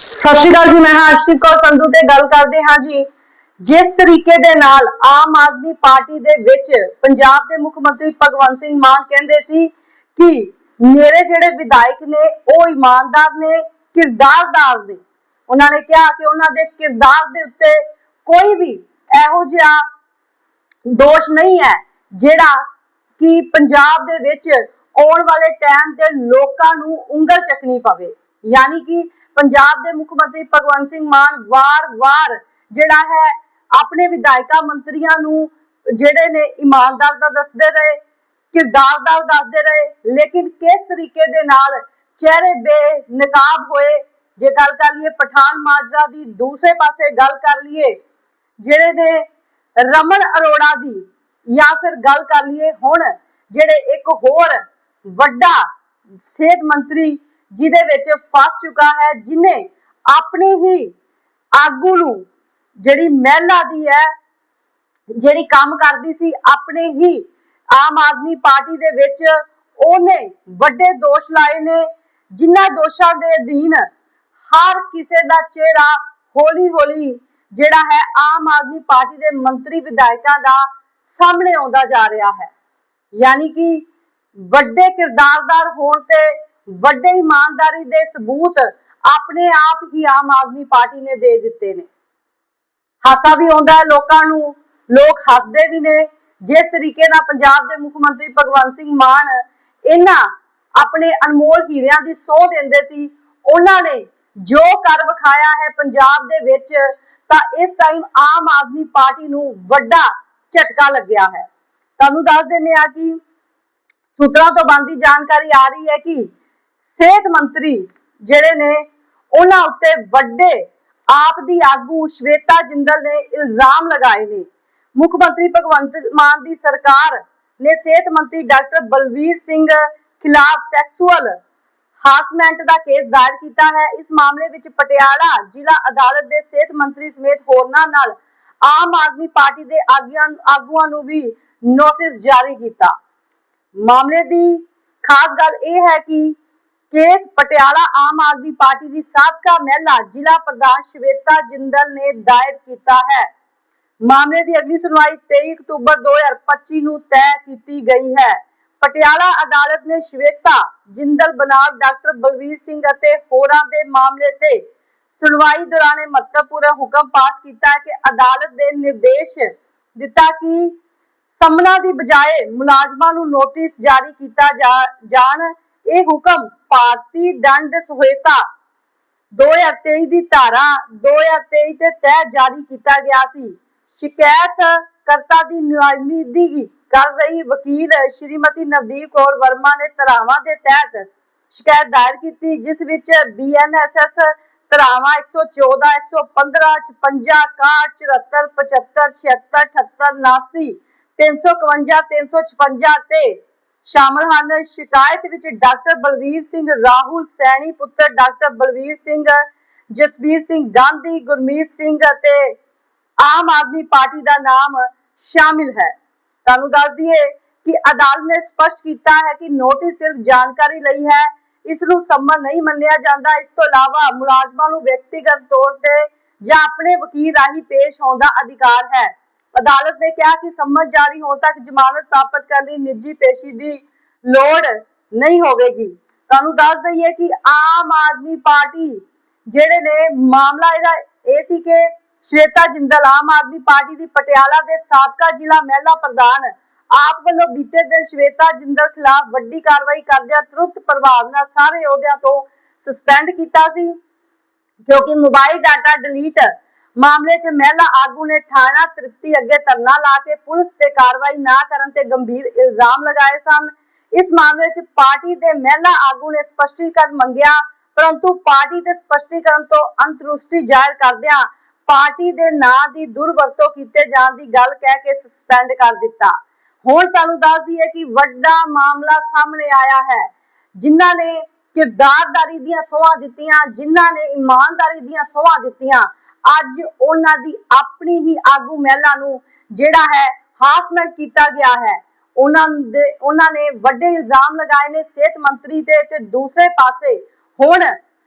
ਸਤਿ ਸ਼੍ਰੀ ਅਕਾਲ ਜੀ, ਮੈਂ ਹਾਂ ਅਸ਼ਕਿਤ ਕੌਰ ਸੰਧੂ ਤੇ ਗੱਲ ਕਰਦੇ ਹਾਂ ਜੀ। ਜਿਸ ਤਰੀਕੇ ਦੇ ਨਾਲ ਆਮ ਆਦਮੀ ਪਾਰਟੀ ਦੇ ਵਿੱਚ ਪੰਜਾਬ ਦੇ ਮੁੱਖ ਮੰਤਰੀ ਭਗਵੰਤ ਸਿੰਘ ਮਾਨ ਕਹਿੰਦੇ ਸੀ ਕਿ ਮੇਰੇ ਜਿਹੜੇ ਵਿਧਾਇਕ ਨੇ, ਉਹ ਇਮਾਨਦਾਰ ਨੇ, ਕਿਰਦਾਰਦਾਰ ਨੇ। ਉਹਨਾਂ ਨੇ ਕਿਹਾ ਕਿ ਉਹਨਾਂ ਦੇ ਕਿਰਦਾਰ ਦੇ ਉੱਤੇ ਕੋਈ ਵੀ ਇਹੋ ਜਿਹਾ ਦੋਸ਼ ਨਹੀਂ ਹੈ, ਜਿਹੜਾ ਕਿ ਪੰਜਾਬ ਦੇ ਵਿੱਚ ਆਉਣ ਵਾਲੇ ਟਾਈਮ ਦੇ ਲੋਕਾਂ ਨੂੰ ਉਂਗਲ ਚੱਕਣੀ ਪਵੇ। ਯਾਨੀ ਕਿ ਪੰਜਾਬ ਦੇ ਮੁੱਖ ਮੰਤਰੀ ਭਗਵੰਤ ਸਿੰਘ ਮਾਨ ਵਾਰ-ਵਾਰ ਜਿਹੜਾ ਹੈ ਆਪਣੇ ਵਿਧਾਇਕਾਂ ਮੰਤਰੀਆਂ ਨੂੰ ਜਿਹੜੇ ਨੇ ਇਮਾਨਦਾਰ ਦਾ ਦੱਸਦੇ ਰਹੇ ਕਿਰਦਾਰਦਾਰ ਦੱਸਦੇ ਰਹੇ, ਲੇਕਿਨ ਕਿਸ ਤਰੀਕੇ ਦੇ ਨਾਲ ਚਿਹਰੇ ਬੇਨਕਾਬ ਹੋਏ, ਜੇ ਗੱਲ ਕਰ ਲਈਏ ਪਠਾਨ ਮਾਜਰਾ ਦੀ, ਦੂਸਰੇ ਪਾਸੇ ਗੱਲ ਕਰ ਲਈਏ ਜਿਹੜੇ ਨੇ ਰਮਨ ਅਰੋੜਾ ਦੀ, ਜਾਂ ਫਿਰ ਗੱਲ ਕਰ ਲਈਏ ਹੁਣ ਜਿਹੜੇ ਇੱਕ ਹੋਰ ਵੱਡਾ ਸਿਹਤ ਮੰਤਰੀ ਜਿਹਦੇ ਵਿੱਚ ਫਸ ਚੁੱਕਾ ਹੈ ਜਿਨੇ ਆਪਣੀ ਹੀ ਆਗੂ ਨੂੰ ਜਿਹੜੀ ਮਹਿਲਾ ਦੀ ਹੈ, ਜਿਹੜੀ ਕੰਮ ਕਰਦੀ ਸੀ, ਆਪਣੇ ਹੀ ਆਮ ਆਦਮੀ ਪਾਰਟੀ ਦੇ ਵਿੱਚ ਉਹਨੇ ਵੱਡੇ ਦੋਸ਼ ਲਾਏ ਨੇ, ਜਿਨ੍ਹਾਂ ਦੋਸ਼ਾਂ ਦੇ ਅਧੀਨ ਹਰ ਕਿਸੇ ਦਾ ਚਿਹਰਾ ਹੌਲੀ ਹੌਲੀ ਜਿਹੜਾ ਹੈ, ਆਮ ਆਦਮੀ ਪਾਰਟੀ ਦੇ ਮੰਤਰੀ ਵਿਧਾਇਕਾਂ ਦਾ ਸਾਹਮਣੇ ਆਉਂਦਾ ਜਾ ਰਿਹਾ ਹੈ। ਯਾਨੀ ਕਿ ਵੱਡੇ ਕਿਰਦਾਰਦਾਰ ਹੋਣ ਤੇ ਵੱਡੇ ਇਮਾਨਦਾਰੀ ਦੇ ਸਬੂਤ ਆਪਣੇ ਆਪ ਹੀ ਆਮ ਆਦਮੀ ਪਾਰਟੀ ਨੇ ਦੇ ਦਿੱਤੇ ਨੇ। ਹਾਸਾ ਵੀ ਆਉਂਦਾ ਹੈ ਲੋਕਾਂ ਨੂੰ, ਲੋਕ ਹੱਸਦੇ ਵੀ ਨੇ। ਜਿਸ ਤਰੀਕੇ ਨਾਲ ਪੰਜਾਬ ਦੇ ਮੁੱਖ ਮੰਤਰੀ ਭਗਵੰਤ ਸਿੰਘ ਮਾਨ ਇਹਨਾਂ ਆਪਣੇ ਅਨਮੋਲ ਹੀਰਿਆਂ ਦੀ ਸੋਹ ਦਿੰਦੇ ਸੀ, ਉਹਨਾਂ ਨੇ ਜੋ ਕਰ ਵਿਖਾਇਆ ਹੈ ਪੰਜਾਬ ਦੇ ਵਿੱਚ, ਤਾਂ ਇਸ ਟਾਈਮ ਆਮ ਆਦਮੀ ਪਾਰਟੀ ਨੂੰ ਵੱਡਾ ਝਟਕਾ ਲੱਗਿਆ ਹੈ। ਤੁਹਾਨੂੰ ਦੱਸ ਦਿੰਦੇ ਆ ਕਿ ਸੂਤਰਾਂ ਤੋਂ ਬੰਦੀ ਜਾਣਕਾਰੀ ਆ ਰਹੀ ਹੈ ਕਿ ਸਿਹਤ ਮੰਤਰੀ ਜਿਹੜੇ ਨੇ, ਉਹਨਾਂ ਉੱਤੇ ਵੱਡੇ ਆਪ ਦੀ ਆਗੂ ਸ਼ਵੇਤਾ ਜਿੰਦਲ ਨੇ ਇਲਜ਼ਾਮ ਲਗਾਏ ਨੇ। ਮੁੱਖ ਮੰਤਰੀ ਭਗਵੰਤ ਮਾਨ ਦੀ ਸਰਕਾਰ ਨੇ ਸਿਹਤ ਮੰਤਰੀ ਡਾਕਟਰ ਬਲਵੀਰ ਸਿੰਘ ਖਿਲਾਫ ਸੈਕਸੁਅਲ ਹਾਸਮੈਂਟ ਦਾ ਕੇਸ ਦਾਇਰ ਕੀਤਾ ਹੈ। ਇਸ ਮਾਮਲੇ ਵਿੱਚ ਪਟਿਆਲਾ ਜ਼ਿਲ੍ਹਾ ਅਦਾਲਤ ਦੇ ਸਿਹਤ ਮੰਤਰੀ ਸਮੇਤ ਹੋਰਨਾਂ ਨਾਲ ਆਮ ਆਦਮੀ ਪਾਰਟੀ ਦੇ ਆਗੂਆਂ ਆਗੂਆਂ ਨੂੰ ਵੀ ਨੋਟਿਸ ਜਾਰੀ ਕੀਤਾ। ਮਾਮਲੇ ਦੀ ਖਾਸ ਗੱਲ ਇਹ ਹੈ ਕਿ ਕੇਸ ਪਟਿਆਲਾ ਆਮ ਆਦਮੀ ਪਾਰਟੀ ਦੀ ਸਾਬਕਾ ਮਹਿਲਾ, ਜ਼ਿਲ੍ਹਾ ਪ੍ਰਧਾਨ ਸ਼ਵੇਤਾ ਜਿੰਦਲ ਨੇ ਦਾਇਰ ਕੀਤਾ ਹੈ। ਮਾਮਲੇ ਦੀ ਅਗਲੀ ਸੁਣਵਾਈ 23 ਅਕਤੂਬਰ 2025 ਨੂੰ ਤੈਅ ਕੀਤੀ ਗਈ ਹੈ। ਪਟਿਆਲਾ ਅਦਾਲਤ ਨੇ ਸ਼ਵੇਤਾ ਜਿੰਦਲ ਬਨਾਮ ਡਾਕਟਰ ਬਲਵੀਰ ਸਿੰਘ ਅਤੇ ਹੋਰਾਂ ਦੇ ਮਾਮਲੇ ਤੇ ਸੁਣਵਾਈ ਦੌਰਾਨ ਮਹੱਤਵਪੂਰਨ ਹੁਕਮ ਪਾਸ ਕੀਤਾ ਕਿ ਅਦਾਲਤ ਦੇ ਨਿਰਦੇਸ਼ ਦਿੱਤਾ ਕਿ ਸਮਨਾ ਦੀ ਬਜਾਏ ਮੁਲਾਜ਼ਮਾਂ ਨੂੰ ਨੋਟਿਸ ਜਾਰੀ ਕੀਤਾ ਜਾਣ ਇਹ ਹੁਕਮ ਭਾਰਤੀ ਦੰਡ ਸੰਹਿਤਾ 2023 ਦੀ ਧਾਰਾ 2023 ਤੇ ਤਹਿ ਜਾਰੀ ਕੀਤਾ ਗਿਆ ਸੀ। ਸ਼ਿਕਾਇਤ ਕਰਤਾ ਦੀ ਨੁਮਾਇੰਦਗੀ ਕਰ ਰਹੀ ਵਕੀਲ ਸ਼੍ਰੀਮਤੀ ਨਵਦੀਪ ਕੌਰ ਵਰਮਾ ਨੇ ਧਾਰਾਵਾਂ ਦੇ ਤਹਿਤ ਸ਼ਿਕਾਇਤ ਦਾਇਰ ਕੀਤੀ, ਜਿਸ ਵਿੱਚ ਬੀਐਨਐਸਐਸ ਧਾਰਾਵਾਂ 114 115 56 61 74 75 76 78 79 351 356 ਤੇ ਸ਼ਾਮਲ ਹਨ। ਸ਼ਿਕਾਇਤ ਵਿੱਚ ਡਾਕਟਰ ਬਲਵੀਰ ਸਿੰਘ ਰਾਹੁਲ, ਸੈਣੀ ਪੁੱਤਰ ਡਾਕਟਰ ਬਲਵੀਰ ਸਿੰਘ ਜਸਵੀਰ ਸਿੰਘ ਗਾਂਧੀ, ਗੁਰਮੀਤ ਸਿੰਘ ਅਤੇ ਆਮ ਆਦਮੀ ਪਾਰਟੀ ਦਾ ਨਾਮ ਸ਼ਾਮਿਲ ਹੈ। ਤੁਹਾਨੂੰ ਦੱਸ ਦਈਏ ਕਿ ਅਦਾਲਤ ਨੇ ਸਪਸ਼ਟ ਕੀਤਾ ਹੈ ਕਿ ਨੋਟਿਸ ਸਿਰਫ ਜਾਣਕਾਰੀ ਲਈ ਹੈ। ਇਸ ਨੂੰ ਸੰਮਨ ਨਹੀਂ ਮੰਨਿਆ ਜਾਂਦਾ। ਇਸ ਤੋਂ ਇਲਾਵਾ ਮੁਲਾਜ਼ਮਾਂ ਨੂੰ ਵਿਅਕਤੀਗਤ ਤੌਰ ਤੇ ਜਾਂ ਆਪਣੇ ਵਕੀਲ ਰਾਹੀਂ ਪੇਸ਼ ਹੋਣ ਦਾ ਅਧਿਕਾਰ ਹੈ। ਅਦਾਲਤ ਨੇ ਕਿਹਾ ਕਿ ਸੰਮਨ ਜਾਰੀ ਹੋਣ ਤੱਕ ਜ਼ਮਾਨਤ ਪ੍ਰਾਪਤ ਕਰਨ ਲਈ ਨਿੱਜੀ ਪੇਸ਼ੀ ਦੀ ਲੋੜ ਨਹੀਂ ਹੋਵੇਗੀ। ਤੁਹਾਨੂੰ ਦੱਸ ਦਈਏ ਕਿ ਆਮ ਆਦਮੀ ਪਾਰਟੀ ਜਿਹੜੇ ਨੇ, ਮਾਮਲਾ ਇਹਦਾ ਇਹ ਸੀ ਕਿ ਸ਼ਵੇਤਾ ਜਿੰਦਲ ਆਮ ਆਦਮੀ ਪਾਰਟੀ ਦੀ ਪਟਿਆਲਾ ਦੇ ਸਾਬਕਾ ਜ਼ਿਲ੍ਹਾ ਮਹਿਲਾ ਪ੍ਰਧਾਨ ਆਪ ਵੱਲੋਂ ਬੀਤੇ ਦਿਨ ਸ਼ਵੇਤਾ ਜਿੰਦਲ ਖਿਲਾਫ ਵੱਡੀ ਕਾਰਵਾਈ ਕਰਦਿਆਂ ਤੁਰੰਤ ਪ੍ਰਭਾਵ ਨਾਲ ਸਾਰੇ ਅਹੁਦਿਆਂ ਤੋਂ ਸਸਪੈਂਡ ਕੀਤਾ ਸੀ। ਕਿਉਂਕਿ ਮੋਬਾਈਲ ਡਾਟਾ ਡਿਲੀਟ ਮਾਮਲੇ 'ਚ ਮਹਿਲਾ ਆਗੂ ਨੇ ਥਾਣਾ ਤ੍ਰਿਪਤੀ ਅੱਗੇ ਧਰਨਾ ਲਾ ਕੇ ਪੁਲਿਸ ਤੇ ਕਾਰਵਾਈ ਨਾ ਕਰਨ ਤੇ ਗੰਭੀਰ ਇਲਜ਼ਾਮ ਲਗਾਏ ਸਨ। ਇਸ ਮਾਮਲੇ 'ਚ ਪਾਰਟੀ ਦੇ ਮਹਿਲਾ ਆਗੂ ਨੇ ਸਪਸ਼ਟੀਕਰਨ ਮੰਗਿਆ, ਪਰੰਤੂ ਪਾਰਟੀ ਦੇ ਸਪਸ਼ਟੀਕਰਨ ਤੋਂ ਅੰਤਰੁਸ਼ਟੀ ਜ਼ਾਹਿਰ ਕਰਦਿਆਂ ਪਾਰਟੀ ਦੇ ਨਾਂ ਦੀ ਦੁਰਵਰਤੋਂ ਕੀਤੇ ਜਾਣ ਦੀ ਗੱਲ ਕਹਿ ਕੇ ਸਸਪੈਂਡ ਕਰ ਦਿੱਤਾ। ਹੁਣ ਤੁਹਾਨੂੰ ਦੱਸ ਦਈਏ ਕਿ ਵੱਡਾ ਮਾਮਲਾ ਸਾਹਮਣੇ ਆਇਆ ਹੈ। ਜਿਨ੍ਹਾਂ ਨੇ ਕਿਰਦਾਰਦਾਰੀ ਦੀਆਂ ਸੋਹਾਂ ਦਿੱਤੀਆਂ, ਜਿਨ੍ਹਾਂ ਨੇ ਇਮਾਨਦਾਰੀ ਦੀਆਂ ਸੋਹਾਂ ਦਿੱਤੀਆਂ ਅੱਜ ਉਹਨਾਂ ਦੀ ਆਪਣੀ ਹੀ ਆਗੂ ਮਹਿਲਾ ਨੂੰ ਜਿਹੜਾ ਹੈ ਹਾਸਮੈਂਟ ਕੀਤਾ ਗਿਆ ਹੈ। ਉਹਨਾਂ ਦੇ ਉਹਨਾਂ ਨੇ ਵੱਡੇ ਇਲਜ਼ਾਮ ਲਗਾਏ ਨੇ ਸਿਹਤ ਮੰਤਰੀ ਤੇ ਤੇ ਦੂਸਰੇ ਪਾਸੇ ਹੁਣ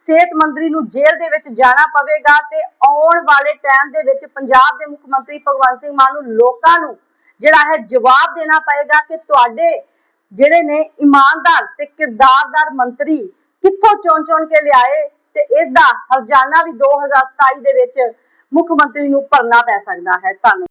ਸਿਹਤ ਮੰਤਰੀ ਨੂੰ ਜੇਲ੍ਹ ਦੇ ਵਿੱਚ ਜਾਣਾ ਪਵੇਗਾ ਤੇ ਆਉਣ ਵਾਲੇ ਟਾਈਮ ਦੇ ਵਿੱਚ ਪੰਜਾਬ ਦੇ ਮੁੱਖ ਮੰਤਰੀ ਭਗਵੰਤ ਸਿੰਘ ਮਾਨ ਨੂੰ ਲੋਕਾਂ ਨੂੰ ਜਿਹੜਾ ਹੈ ਜਵਾਬ ਦੇਣਾ ਪਏਗਾ ਕਿ ਤੁਹਾਡੇ ਜਿਹੜੇ ਨੇ ਇਮਾਨਦਾਰ ਤੇ ਕਿਰਦਾਰਦਾਰ ਮੰਤਰੀ ਕਿੱਥੋਂ ਚੁਣ ਚੁਣ ਕੇ ਲਿਆਏ? ਤੇ ਇਸ ਦਾ ਹਰਜਾਨਾ ਵੀ 2027 ਦੇ ਵਿੱਚ ਮੁੱਖ ਮੰਤਰੀ ਨੂੰ ਭਰਨਾ ਪੈ ਸਕਦਾ ਹੈ। ਧੰਨਵਾਦ।